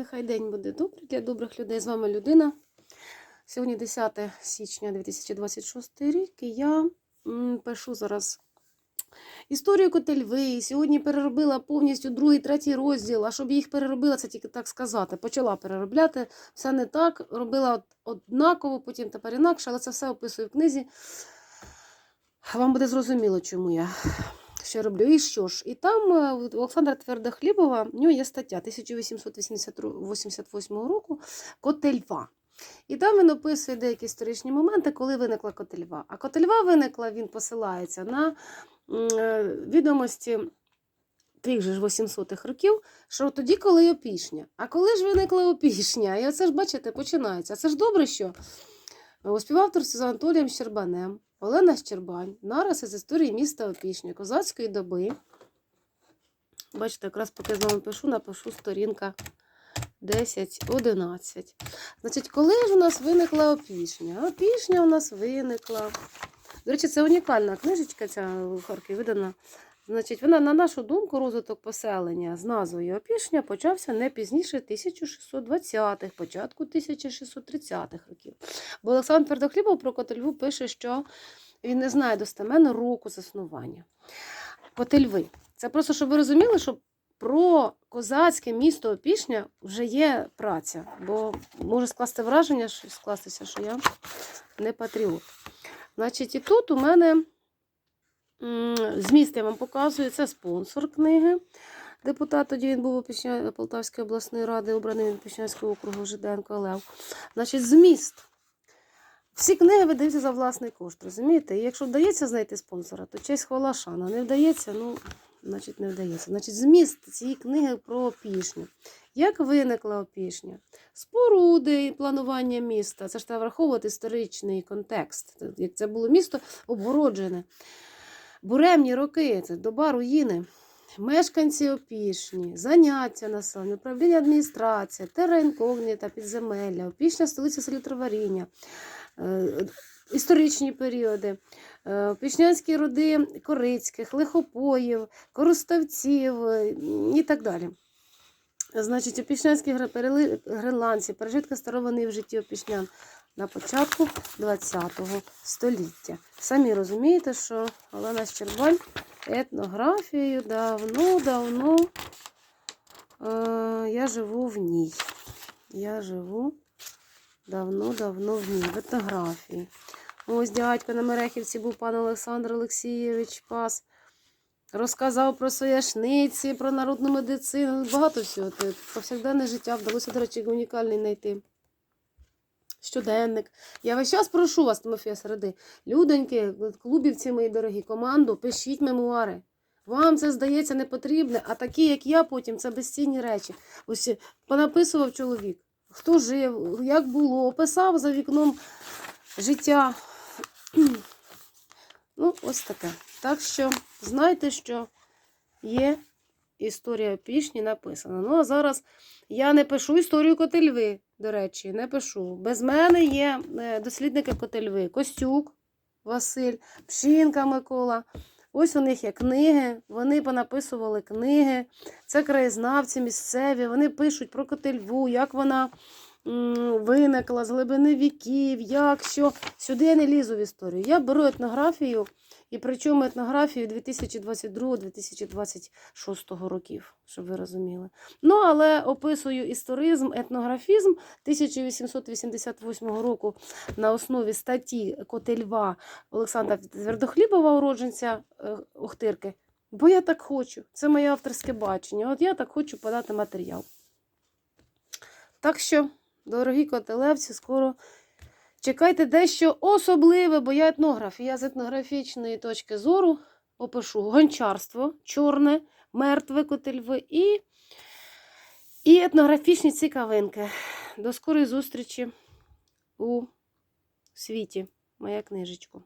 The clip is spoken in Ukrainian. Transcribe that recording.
Нехай день буде добрий для добрих людей. З вами людина. Сьогодні 10 січня 2026 рік. І я пишу зараз історію Котельви. Сьогодні переробила повністю другий, третій розділ. А щоб їх переробила, це тільки так сказати. Почала переробляти. Все не так. Робила однаково, потім тепер інакше, але це все описую в книзі. Вам буде зрозуміло, чому я що роблю. І що ж? І там е, у Олександра Твердохлібова, в нього є стаття 1888 року Котельва. І там він описує деякі історичні моменти, коли виникла Котельва. А Котельва виникла, він посилається на е, відомості тих же ж 800-х років, що тоді, коли опішня. А коли ж виникла опішня? І оце ж, бачите, починається. Це ж добре, що у співавторстві з Анатолієм Щербанем Олена Щербань, нараз із історії міста Опішня, козацької доби. Бачите, якраз поки з вами пишу, напишу сторінка 10-11. Значить, коли ж у нас виникла опішня? Опішня у нас виникла. До речі, це унікальна книжечка, ця в Харкові видана. Значить, вона, на нашу думку, розвиток поселення з назвою Опішня почався не пізніше 1620-х, початку 1630-х років. Бо Олександр Твердохлібов про Котельву пише, що він не знає достеменно року заснування. Котельви. Це просто, щоб ви розуміли, що про козацьке місто Опішня вже є праця, бо може скласти враження, що скластися, що я не патріот. Значить, і тут у мене зміст я вам показую, це спонсор книги. Депутат тоді він був у Пішня... Полтавської обласної ради, обраний від Пішнянського округу Жиденко Лев. Значить, зміст. Всі книги видаються за власний кошт, розумієте? І якщо вдається знайти спонсора, то честь хвала шана. Не вдається, ну, значить, не вдається. Значить, зміст цієї книги про опішню. Як виникла опішня? Споруди і планування міста. Це ж треба враховувати історичний контекст. Як це було місто обгороджене. Буремні роки, це доба руїни. Мешканці опішні, заняття населення, управління адміністрація, терра інкогніта, підземелля, опішня столиця селі Троваріння, е, історичні періоди, е, опішнянські роди Корицьких, Лихопоїв, Коруставців е, і так далі. Значить, опішнянські гре- гренландці, пережитки старовини в житті опішнян на початку ХХ століття. Самі розумієте, що Олена Щербань етнографією давно-давно е, я живу в ній. Я живу давно-давно в ній, в етнографії. Ось дядько на Мерехівці був пан Олександр Олексійович Пас. Розказав про сояшниці, про народну медицину. Багато всього. Повсякденне життя вдалося, до речі, унікальний знайти. Щоденник. Я весь час прошу вас, Тимофія Середи, людоньки, клубівці мої дорогі, команду, пишіть мемуари. Вам це здається не потрібне, а такі, як я, потім це безцінні речі. Ось е, понаписував чоловік, хто жив, як було, описав за вікном життя. Ну, ось таке. Так що знайте, що є історія пішні написана. Ну, а зараз я не пишу історію Котельви, до речі, не пишу. Без мене є е, дослідники Котельви. Костюк Василь, Пшінка Микола. Ось у них є книги, вони понаписували книги. Це краєзнавці місцеві, вони пишуть про Котельву, як вона виникла з глибини віків, як що. Сюди я не лізу в історію. Я беру етнографію, і причому етнографію 2022-2026 років, щоб ви розуміли. Ну, але описую історизм, етнографізм 1888 року на основі статті Котельва Олександра Твердохлібова, уродженця е, Охтирки. Бо я так хочу. Це моє авторське бачення. От я так хочу подати матеріал. Так що, дорогі котелевці, скоро чекайте дещо особливе, бо я етнограф. Я з етнографічної точки зору опишу гончарство, чорне, мертве котельви і, і етнографічні цікавинки. До скорої зустрічі у світі. Моя книжечка.